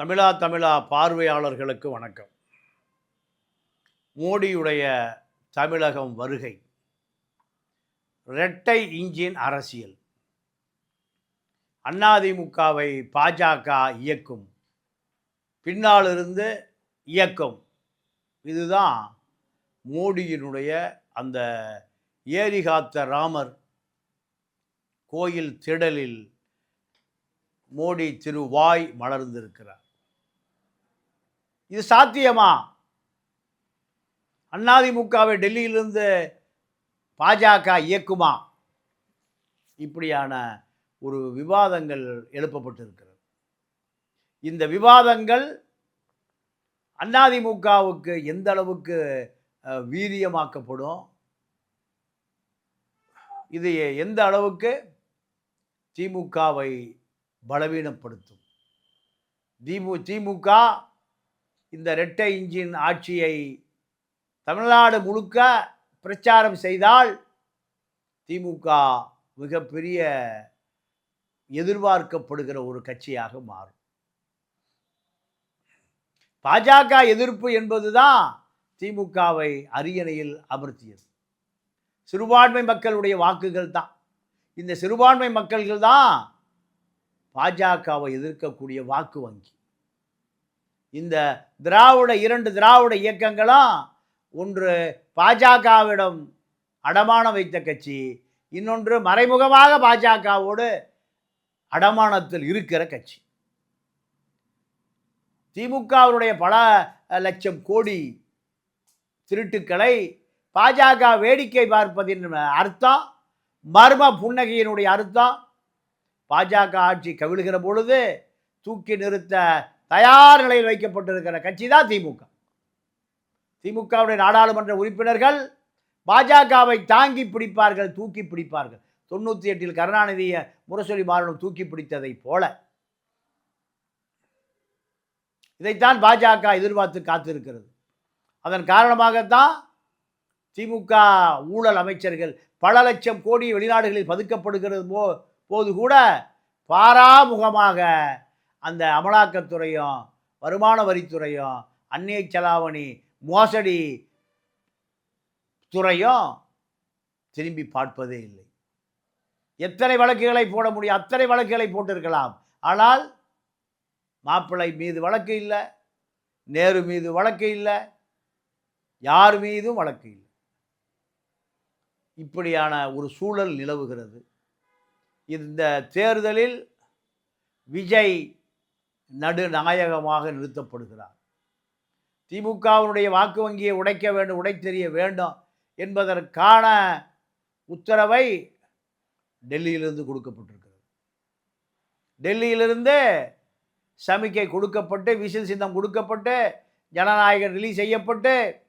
தமிழா தமிழா பார்வையாளர்களுக்கு வணக்கம். மோடியுடைய தமிழகம் வருகை. இரட்டை இன்ஜின் அரசியல். அதிமுகவை பாஜக இயக்கும். பின்னாலிருந்து இயக்கம். இதுதான் மோடியினுடைய அந்த ஏரிகாத்த ராமர் கோயில் திடலில் மோடி திருவாய் மலர்ந்திருக்கிறார். இது சாத்தியமா? அதிமுகவை டெல்லியிலிருந்து பாஜக இயக்குமா? இப்படியான ஒரு விவாதங்கள் எழுப்பப்பட்டிருக்கிறது. இந்த விவாதங்கள் அதிமுகவுக்கு எந்த அளவுக்கு வீரியமாக்கப்படும்? இது எந்த அளவுக்கு திமுகவை பலவீனப்படுத்தும்? திமு திமுக இந்த ரெட்டை இன்ஜின் ஆட்சியை தமிழ்நாடு முழுக்க பிரச்சாரம் செய்தால் திமுக மிகப்பெரிய எதிர்பார்க்கப்படுகிற ஒரு கட்சியாக மாறும். பாஜக எதிர்ப்பு என்பதுதான் திமுகவை அரியணையில் அமர்த்தியது. சிறுபான்மை மக்களுடைய வாக்குகள் தான். இந்த சிறுபான்மை மக்கள்கள் தான் பாஜகவை எதிர்க்கக்கூடிய வாக்கு வங்கி. இந்த திராவிட இரண்டு திராவிட இயக்கங்களும் ஒன்று பாஜகவிடம் அடமானம் வைத்த கட்சி இன்னொன்று மறைமுகமாக பாஜகவோடு அடமானத்தில் இருக்கிற கட்சி. திமுகவினுடைய பல லட்சம் கோடி திருட்டுக்களை பாஜக வேடிக்கை பார்ப்பதின் அர்த்தம் மர்ம புன்னகையினுடைய அர்த்தம். பாஜக ஆட்சி கவிழ்கிற பொழுது தூக்கி நிறுத்த தயார் நிலையில் வைக்கப்பட்டிருக்கிற கட்சி தான் திமுக. திமுகவுடைய நாடாளுமன்ற உறுப்பினர்கள் பாஜகவை தாங்கி பிடிப்பார்கள் தூக்கி பிடிப்பார்கள். தொண்ணூற்றி எட்டில் கருணாநிதியை முரசொலி மாறனும் தூக்கி பிடித்ததை போல. இதைத்தான் பாஜக எதிர்பார்த்து காத்திருக்கிறது. அதன் காரணமாகத்தான் திமுக ஊழல் அமைச்சர்கள் பல லட்சம் கோடி வெளிநாடுகளில் பதுக்கப்படுகிறது போ போது கூட பாராமுகமாக அந்த அமலாக்கத்துறையும் வருமான வரித்துறையும் அந்நிய செலாவணி மோசடி துறையும் திரும்பி பார்ப்பதே இல்லை. எத்தனை வழக்குகளை போட முடியும்? அத்தனை வழக்குகளை போட்டிருக்கலாம். ஆனால் மாப்பிள்ளை மீது வழக்கு இல்லை நேரு மீது வழக்கு இல்லை யார் மீதும் வழக்கு இல்லை. இப்படியான ஒரு சூழல் நிலவுகிறது. இந்த தேர்தலில் விஜய் நடுநாயகமாக நிறுத்தப்படுகிறார். திமுகவினுடைய வாக்கு வங்கியை உடைக்க வேண்டும் உடைத்தெறிய வேண்டும் என்பதற்கான உத்தரவை டெல்லியிலிருந்து கொடுக்கப்பட்டிருக்கிறது. டெல்லியிலிருந்து சமிக்கை கொடுக்கப்பட்டு விசில் சின்னம் கொடுக்கப்பட்டு ஜனநாயகர் ரிலீஸ் செய்யப்பட்டு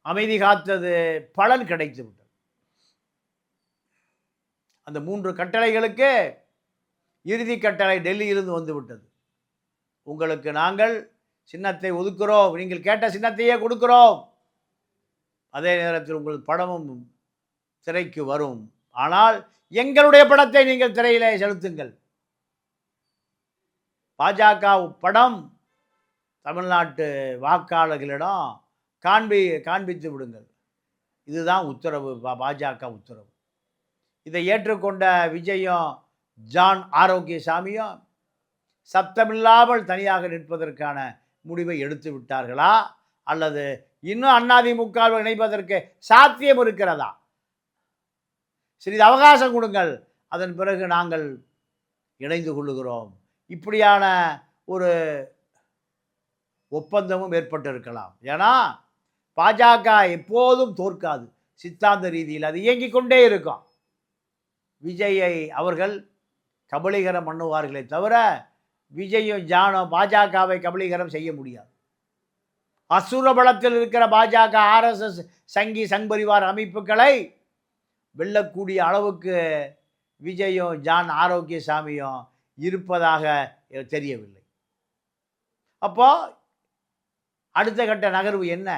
அமைதி காத்தது பலன் கிடைத்து விட்டது. அந்த மூன்று கட்டளைகளுக்கு இறுதி கட்டளை டெல்லியிலிருந்து வந்து விட்டது. உங்களுக்கு நாங்கள் சின்னத்தை ஒதுக்குறோம். நீங்கள் கேட்ட சின்னத்தையே கொடுக்கிறோம். அதே நேரத்தில் உங்கள் படமும் திரைக்கு வரும். ஆனால் எங்களுடைய படத்தை நீங்கள் திரையிலே செலுத்துங்கள். பாஜக படம் தமிழ்நாட்டு வாக்காளர்களிடம் காண்பி காண்பித்து விடுங்கள். இதுதான் உத்தரவு பா- பாஜக உத்தரவு. இதை ஏற்றுக்கொண்ட விஜயும் ஜான் ஆரோக்கியசாமியும் சத்தமில்லாமல் தனியாக நிற்பதற்கான முடிவை எடுத்து விட்டார்களா? அல்லது இன்னும் அதிமுகவில் இணைப்பதற்கு சாத்தியம் இருக்கிறதா? சிறிது அவகாசம் கொடுங்கள். அதன் பிறகு நாங்கள் இணைந்து கொள்ளுகிறோம். இப்படியான ஒரு ஒப்பந்தமும் ஏற்பட்டிருக்கலாம். ஏன்னா பாஜக எப்போதும் தோற்காது. சித்தாந்த ரீதியில் அது இயங்கிக் கொண்டே இருக்கும். விஜயை அவர்கள் கபலீகரம் பண்ணுவார்களே தவிர விஜயும் ஜானும் பாஜகவை கபலீகரம் செய்ய முடியாது. அசுர பலத்தில் இருக்கிற பாஜக ஆர்எஸ்எஸ் சங்கி சங்பரிவார் அமைப்புகளை வெல்லக்கூடிய அளவுக்கு விஜயும் ஜான் ஆரோக்கியசாமியும் இருப்பதாக தெரியவில்லை. அப்போ அடுத்த கட்ட நகர்வு என்ன?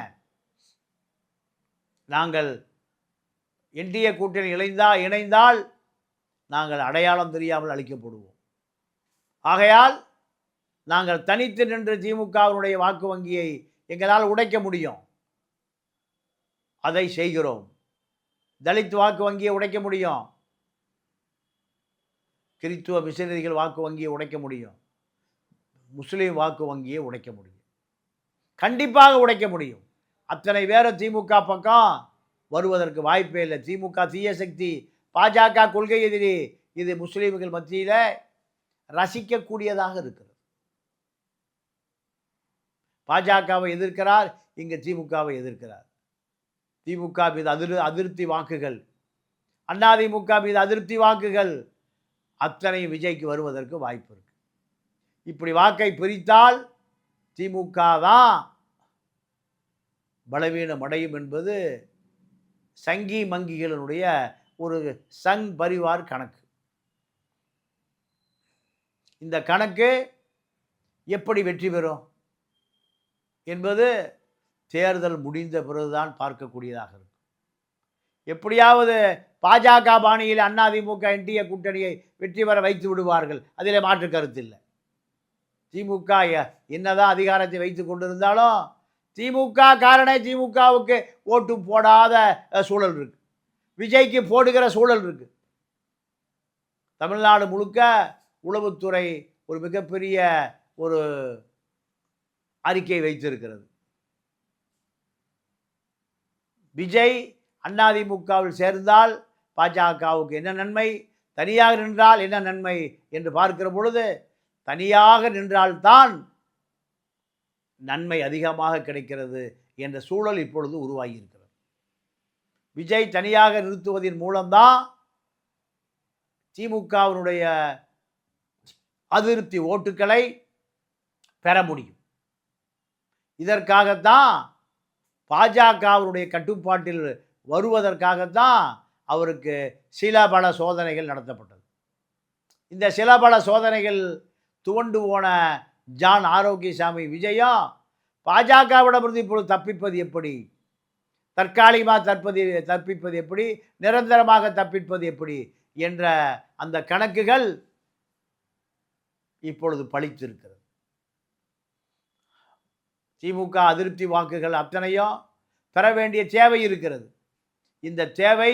நாங்கள் என்டிஏ கூட்டணி இணைந்தால் இணைந்தால் நாங்கள் அடையாளம் தெரியாமல் அழிக்கப்படுவோம். ஆகையால் நாங்கள் தனித்து நின்று திமுகவினுடைய வாக்கு வங்கியை எங்களால் உடைக்க முடியும். அதை செய்கிறோம். தலித் வாக்கு வங்கியை உடைக்க முடியும். கிறித்துவ மிஷனரிகள் வாக்கு வங்கியை உடைக்க முடியும். முஸ்லீம் வாக்கு வங்கியை உடைக்க முடியும். கண்டிப்பாக உடைக்க முடியும். அத்தனை பேரை திமுக பக்கம் வருவதற்கு வாய்ப்பே இல்லை. திமுக தீய சக்தி பாஜக கொள்கை எதிரி இது முஸ்லீம்கள் மத்தியில் ரசிக்கக்கூடியதாக இருக்கிறது. பாஜகவை எதிர்க்கிறார் இங்கே திமுகவை எதிர்க்கிறார். திமுக மீது அதிரு அதிருப்தி வாக்குகள். அதிமுக மீது அதிருப்தி வாக்குகள். அத்தனை விஜய்க்கு வருவதற்கு வாய்ப்பு இருக்கு. இப்படி வாக்கை பிரித்தால் திமுக தான் பலவீனம் அடையும் என்பது சங்கி மங்கிகளினுடைய ஒரு சங் பரிவார் கணக்கு. இந்த கணக்கு எப்படி வெற்றி பெறும்? என்பது தேர்தல் முடிந்த பிறகுதான் பார்க்கக்கூடியதாக இருக்கும். எப்படியாவது பாஜக பாணியில் அதிமுக என்டிஏ கூட்டணியை வெற்றி பெற வைத்து விடுவார்கள். அதில் மாற்று கருத்து இல்லை. திமுக என்னதான் அதிகாரத்தை வைத்து கொண்டிருந்தாலும் திமுக காரணே திமுகவுக்கு ஓட்டு போடாத சூழல் இருக்கு. விஜய்க்கு போடுகிற சூழல் இருக்கு. தமிழ்நாடு முழுக்க உளவுத்துறை ஒரு மிகப்பெரிய ஒரு அறிக்கை வைத்திருக்கிறது. விஜய் அதிமுகவில் சேர்ந்தால் பாஜகவுக்கு என்ன நன்மை? தனியாக நின்றால் என்ன நன்மை என்று பார்க்கிற பொழுது தனியாக நின்றால்தான் நன்மை அதிகமாக கிடைக்கிறது என்ற சூழல் இப்பொழுது உருவாகியிருக்கிறது. விஜய் தனியாக நிறுத்துவதன் மூலம்தான் திமுகவினுடைய அதிருப்தி ஓட்டுக்களை பெற முடியும். இதற்காகத்தான் பாஜகவினுடைய கட்டுப்பாட்டில் வருவதற்காகத்தான் அவருக்கு சில பல சோதனைகள் நடத்தப்பட்டது. இந்த சில பல சோதனைகள் துவண்டு போன ஜான் ஆரோக்கியசாமி விஜயம் பாஜகவிடமிருந்து இப்பொழுது தப்பிப்பது எப்படி? தற்காலிகமாக தற்பது தப்பிப்பது எப்படி? நிரந்தரமாக தப்பிப்பது எப்படி? என்ற அந்த கணக்குகள் இப்பொழுது பழித்திருக்கிறது. திமுக அதிருப்தி வாக்குகள் அத்தனையும் பெற வேண்டிய தேவை இருக்கிறது. இந்த தேவை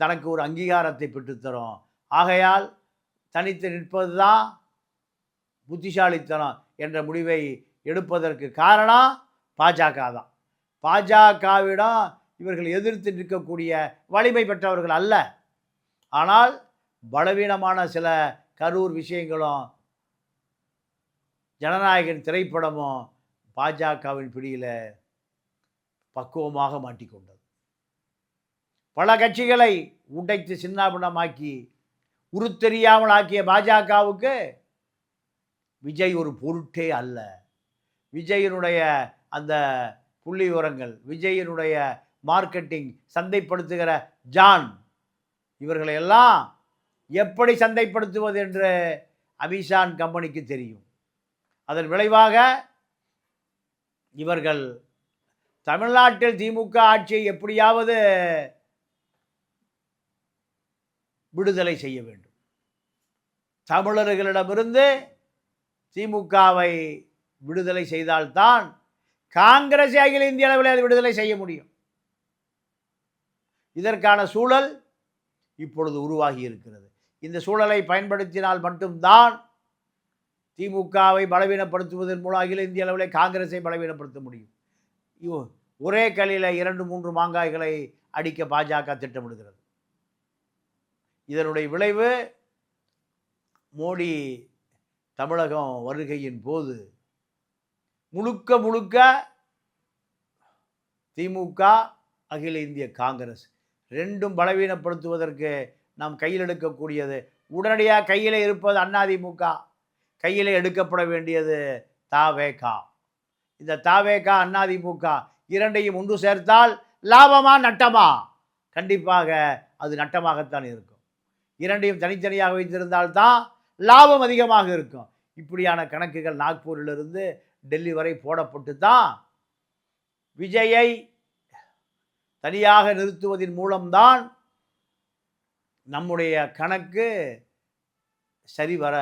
தனக்கு ஒரு அங்கீகாரத்தை பெற்றுத்தரும். ஆகையால் தனித்து நிற்பது தான் புத்திசாலித்தனம் என்ற முடிவை எடுப்பதற்கு காரணம் பாஜக தான் பாஜகவிடம் இவர்கள் எதிர்த்து நிற்கக்கூடிய வலிமை பெற்றவர்கள் அல்ல. ஆனால் பலவீனமான சில கரூர் விஷயங்களும் ஜனநாயகன் திரைப்படமும் பாஜகவின் பிடியில் பக்குவமாக மாட்டிக்கொண்டது. பல கட்சிகளை உடைத்து சின்னாபின்னமாக்கி உருத்தெரியாமல் ஆக்கிய பாஜகவுக்கு விஜய் ஒரு பொருட்டே அல்ல. விஜயனுடைய அந்த புள்ளி விவரங்கள் விஜயினுடைய மார்க்கெட்டிங் சந்தைப்படுத்துகிற ஜான் இவர்களையெல்லாம் எப்படி சந்தைப்படுத்துவது என்று அமிஷான் கம்பெனிக்கு தெரியும். அதன் விளைவாக இவர்கள் தமிழ்நாட்டில் திமுக ஆட்சியை எப்படியாவது விடுதலை செய்ய வேண்டும். தமிழர்களிடமிருந்து திமுகவை விடுதலை செய்தால்தான் காங்கிரஸ் அகில இந்திய அளவில் விடுதலை செய்ய முடியும். இதற்கான சூழல் இப்பொழுது உருவாகி இருக்கிறது. இந்த சூழலை பயன்படுத்தினால் மட்டும்தான் திமுகவை பலவீனப்படுத்துவதன் மூலம் அகில இந்திய அளவில் காங்கிரஸை பலவீனப்படுத்த முடியும். ஒரே கலையில் இரண்டு மூன்று மாங்காய்களை அடிக்க பாஜக திட்டமிடுகிறது. இதனுடைய விளைவு மோடி தமிழகம் வருகையின் போது முழுக்க முழுக்க திமுக அகில இந்திய காங்கிரஸ் ரெண்டும் பலவீனப்படுத்துவதற்கு நாம் கையில் எடுக்கக்கூடியது. உடனடியாக கையில் இருப்பது அதிமுக கையில் எடுக்கப்பட வேண்டியது தாவேகா. இந்த தாவேகா அண்ணாதிமுக இரண்டையும் ஒன்று சேர்த்தால் லாபமா நட்டமா? கண்டிப்பாக அது நட்டமாகத்தான் இருக்கும். இரண்டையும் தனித்தனியாக வைத்திருந்தால்தான் லாபம் அதிகமாக இருக்கும். இப்படியான கணக்குகள் நாக்பூரிலிருந்து டெல்லி வரை போடப்பட்டு தான் விஜயை தனியாக நிறுத்துவதன் மூலம்தான் நம்முடைய கணக்கு சரிவர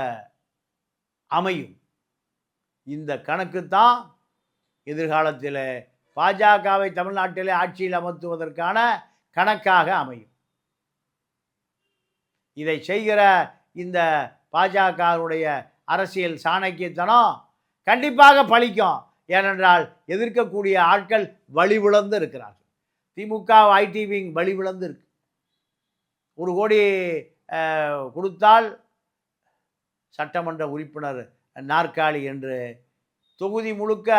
அமையும். இந்த கணக்கு தான் எதிர்காலத்தில் பாஜகவை தமிழ்நாட்டிலே ஆட்சியில் அமர்த்துவதற்கான கணக்காக அமையும். இதை செய்கிற இந்த பாஜகவுடைய அரசியல் சாணக்கியத்தனம் கண்டிப்பாக பலிக்கும் ஏனென்றால் எதிர்க்கக்கூடிய ஆட்கள் வழிவிழந்து இருக்கிறார்கள். திமுக ஐடி விங் வழிவிழந்து இருக்கு. ஒரு கோடி கொடுத்தால் சட்டமன்ற உறுப்பினர் நாற்காலி என்று தொகுதி முழுக்க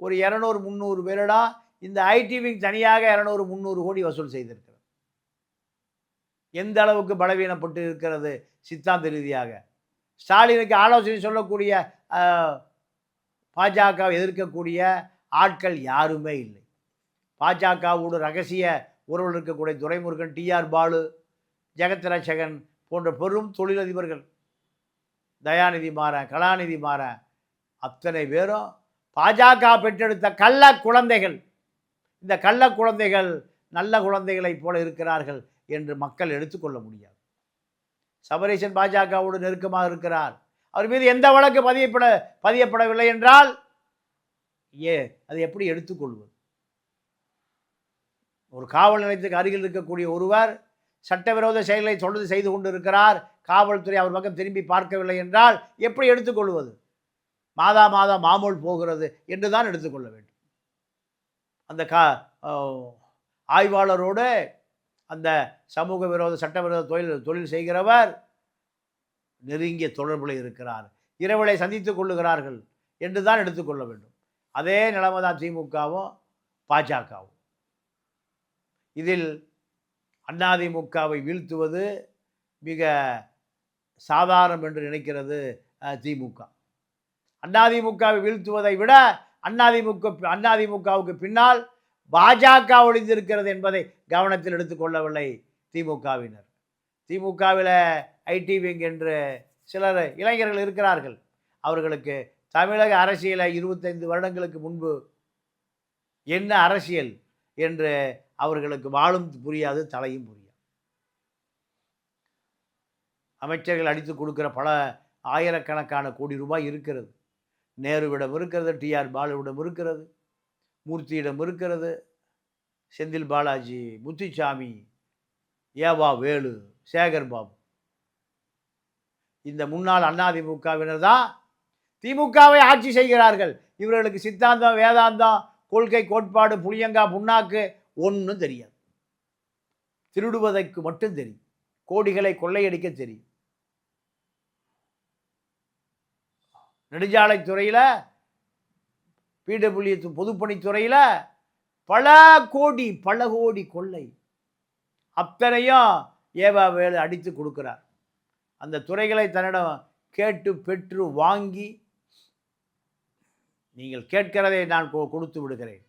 ஒரு இரநூறு முந்நூறு பேரிடம் இந்த ஐடி விங் தனியாக இரநூறு முந்நூறு கோடி வசூல் செய்திருக்கிறது. எந்த அளவுக்கு பலவீனப்பட்டு இருக்கிறது சித்தாந்த ரீதியாக? ஸ்டாலினுக்கு ஆலோசனை சொல்லக்கூடிய பாஜக எதிர்க்கக்கூடிய ஆட்கள் யாருமே இல்லை. பாஜகவோடு ரகசிய உறவில் இருக்கக்கூடிய துரைமுருகன் டிஆர் பாலு ஜெகத் ரட்சகன் போன்ற பெரும் தொழிலதிபர்கள் தயாநிதி மாறன் கலாநிதி மாறன். அத்தனை பேரும் பாஜக பெற்றெடுத்த கள்ள குழந்தைகள். இந்த கள்ள குழந்தைகள் நல்ல குழந்தைகளைப் போல இருக்கிறார்கள் என்று மக்கள் எடுத்துக்கொள்ள முடியாது. சபரீசன் பாஜகவோடு நெருக்கமாக இருக்கிறார். அவர் மீது எந்த வழக்கு பதியப்பட பதியப்படவில்லை என்றால் ஏ அதை எப்படி எடுத்துக்கொள்வது ஒரு காவல் நிலையத்துக்கு அருகில் இருக்கக்கூடிய ஒருவர் சட்டவிரோத செயல்களை தொடர்ந்து செய்து கொண்டிருக்கிறார். காவல்துறை அவர் பக்கம் திரும்பி பார்க்கவில்லை என்றால் எப்படி எடுத்துக்கொள்வது? மாதா மாதா மாமூல் போகிறது என்று தான் எடுத்துக்கொள்ள வேண்டும். அந்த கா ஆய்வாளரோடு அந்த சமூக விரோத சட்டவிரோத தொழில் தொழில் செய்கிறவர் நெருங்கிய தொடர்பில் இருக்கிறார். இரவலை சந்தித்துக் கொள்ளுகிறார்கள் என்று தான் எடுத்துக்கொள்ள வேண்டும். அதே நிலைமை தான் திமுகவும் பாஜகவும் இதில் அதிமுகவை வீழ்த்துவது மிக சாதாரணம் என்று நினைக்கிறது திமுக. அதிமுகவை வீழ்த்துவதை விட அதிமுக அதிமுகவுக்கு பின்னால் பாஜக ஒளிந்திருக்கிறது என்பதை கவனத்தில் எடுத்துக்கொள்ளவில்லை திமுகவினர். திமுகவில் ஐடி விங் என்று சிலர் இளைஞர்கள் இருக்கிறார்கள். அவர்களுக்கு தமிழக அரசியலை இருபத்தைந்து வருடங்களுக்கு முன்பு என்ன அரசியல் என்று அவர்களுக்கு வாழும் புரியாது தலையும் புரியாது. அமைச்சர்கள் அடித்து கொடுக்குற பல ஆயிரக்கணக்கான கோடி ரூபாய் இருக்கிறது. நேருவிடம் இருக்கிறது டிஆர் பாலுவிடம் இருக்கிறது மூர்த்தியிடம் இருக்கிறது செந்தில் பாலாஜி முத்துச்சாமி ஏவா வேலு சேகர் பாபு. இந்த முன்னாள் அதிமுகவினர் தான் திமுகவை ஆட்சி செய்கிறார்கள். இவர்களுக்கு சித்தாந்தம் வேதாந்தம் கொள்கை கோட்பாடு புளியங்கா புண்ணாக்கு ஒன்றும் தெரியாது. திருடுவதற்கு மட்டும் தெரியும். கோடிகளை கொள்ளையடிக்க தெரியும். நெடுஞ்சாலைத்துறையில் பிடபிள்யூ பொதுப்பணித்துறையில் பல கோடி பல கோடி கொள்ளை அத்தனையும் ஏவா வேலு அடித்து கொடுக்குறார். அந்த துறைகளை தன்னிடம் கேட்டு பெற்று வாங்கி நீங்கள் கேட்கிறதை நான் கொ- கொடுத்து விடுகிறேன்.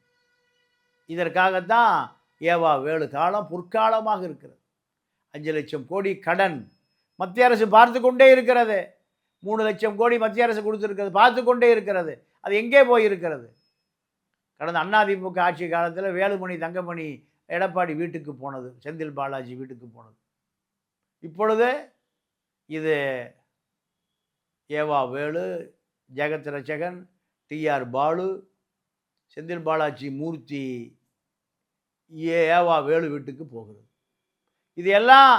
இதற்காகத்தான் ஏவா வேலு காலம் பொற்காலமாக இருக்கிறது. அஞ்சு லட்சம் கோடி கடன் மத்திய அரசு பார்த்து கொண்டே இருக்கிறது. மூணு லட்சம் கோடி மத்திய அரசு கொடுத்துருக்கிறது பார்த்து கொண்டே இருக்கிறது. அது எங்கே போயிருக்கிறது? கடந்த அண்ணாதிமுக ஆட்சி காலத்தில் வேலுமணி தங்கமணி எடப்பாடி வீட்டுக்கு போனது செந்தில் பாலாஜி வீட்டுக்கு போனது. இப்பொழுது இது EV Velu Jagathrakshakan TR Baalu Senthil Balaji Moorthy EV Velu வீட்டுக்கு போகிறது. இது எல்லாம்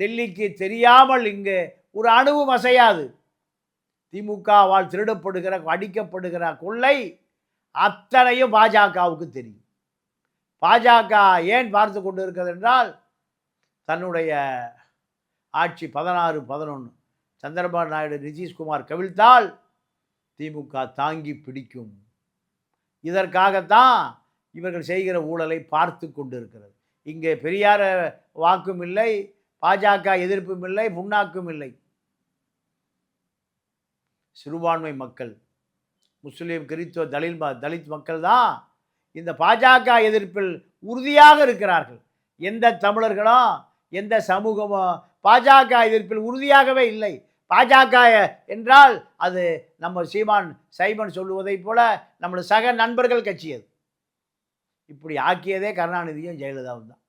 டெல்லிக்கு தெரியாமல் இங்கு ஒரு அணுவும் அசையாது. திமுகவால் திருடப்படுகிற அடிக்கப்படுகிற கொள்ளை அத்தனையும் பாஜகவுக்கு தெரியும். பாஜக ஏன் பார்த்து கொண்டு இருக்கிறது என்றால் தன்னுடைய ஆட்சி பதினாறு பதினொன்று சந்திரபாபு நாயுடு நிதிஷ்குமார் கவிழ்த்தால் திமுக தாங்கி பிடிக்கும். இதற்காகத்தான் இவர்கள் செய்கிற ஊழலை பார்த்து கொண்டு இருக்கிறது இங்கே பெரியார வாக்கும் இல்லை பாஜக எதிர்ப்பும் இல்லை புண்ணாக்கும் இல்லை. சிறுபான்மை மக்கள் முஸ்லீம் கிறிஸ்துவ தலித் ம- தலித் மக்கள் தான் இந்த பாஜக எதிர்ப்பில் உறுதியாக இருக்கிறார்கள். எந்த தமிழர்களும் எந்த சமூகமும் பாஜக எதிர்ப்பில் உறுதியாகவே இல்லை. பாஜக என்றால் அது நம்ம சீமான் சைமன் சொல்லுவதைப் போல நம்மளோட சக நண்பர்கள் கட்சி அது. இப்படி ஆக்கியதே கருணாநிதியும் ஜெயலலிதாவும் தான்.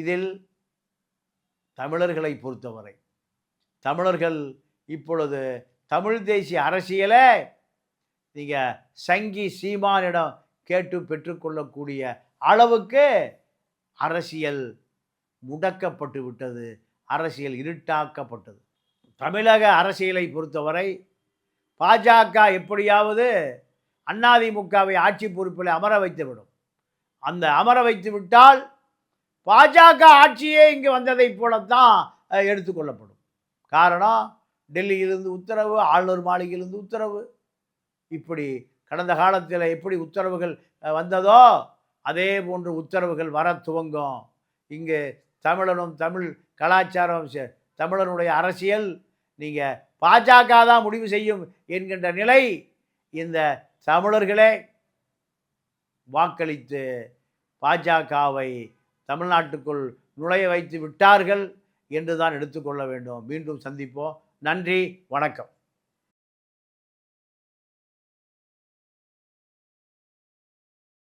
இதில் தமிழர்களை பொறுத்தவரை தமிழர்கள் இப்பொழுது தமிழ் தேசிய அரசியலை நீங்கள் சங்கி சீமானிடம் கேட்டு பெற்றுக்கொள்ளக்கூடிய அளவுக்கு அரசியல் முடக்கப்பட்டு விட்டது அரசியல் இருட்டாக்கப்பட்டது. தமிழக அரசியலை பொறுத்தவரை பாஜக எப்படியாவது அதிமுகவை ஆட்சி பொறுப்பில் அமர வைத்துவிடும். அந்த அமர வைத்து விட்டால் பாஜக ஆட்சியே இங்கே வந்ததைப் போலத்தான் எடுத்துக்கொள்ளப்படும் காரணம் டெல்லியிலிருந்து உத்தரவு ஆளுநர் மாளிகையிலிருந்து உத்தரவு. இப்படி கடந்த காலத்தில் எப்படி உத்தரவுகள் வந்ததோ அதே போன்று உத்தரவுகள் வர துவங்கும். இங்கே தமிழனும் தமிழ் கலாச்சாரம் தமிழனுடைய அரசியல் நீங்கள் பாஜக தான் முடிவு செய்யும் என்கின்ற நிலை இந்த தமிழர்களே வாக்களித்து பாஜகவை தமிழ்நாட்டுக்குள் நுழைய வைத்து விட்டார்கள் என்று தான் எடுத்துக்கொள்ள வேண்டும். மீண்டும் சந்திப்போம். நன்றி வணக்கம்.